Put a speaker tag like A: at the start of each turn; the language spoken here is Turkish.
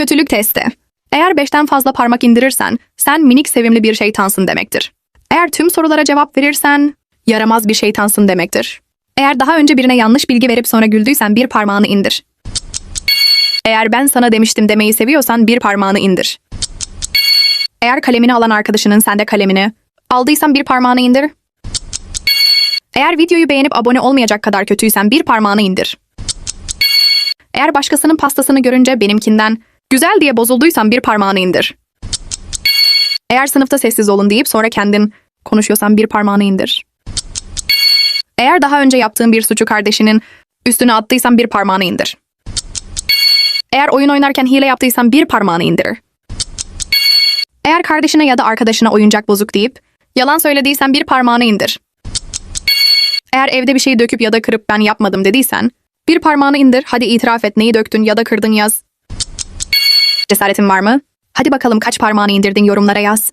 A: Kötülük testi. Eğer 5'ten fazla parmak indirirsen sen minik sevimli bir şeytansın demektir. Eğer tüm sorulara cevap verirsen yaramaz bir şeytansın demektir. Eğer daha önce birine yanlış bilgi verip sonra güldüysen bir parmağını indir. Eğer ben sana demiştim demeyi seviyorsan bir parmağını indir. Eğer kalemini alan arkadaşının sen de kalemini aldıysan bir parmağını indir. Eğer videoyu beğenip abone olmayacak kadar kötüysen bir parmağını indir. Eğer başkasının pastasını görünce benimkinden güzel diye bozulduysan bir parmağını indir. Eğer sınıfta sessiz olun deyip sonra kendin konuşuyorsan bir parmağını indir. Eğer daha önce yaptığın bir suçu kardeşinin üstüne attıysan bir parmağını indir. Eğer oyun oynarken hile yaptıysan bir parmağını indir. Eğer kardeşine ya da arkadaşına oyuncak bozuk deyip yalan söylediysen bir parmağını indir. Eğer evde bir şeyi döküp ya da kırıp ben yapmadım dediysen bir parmağını indir hadi itiraf et neyi döktün ya da kırdın yaz. Cesaretin var mı? Hadi bakalım kaç parmağını indirdin yorumlara yaz.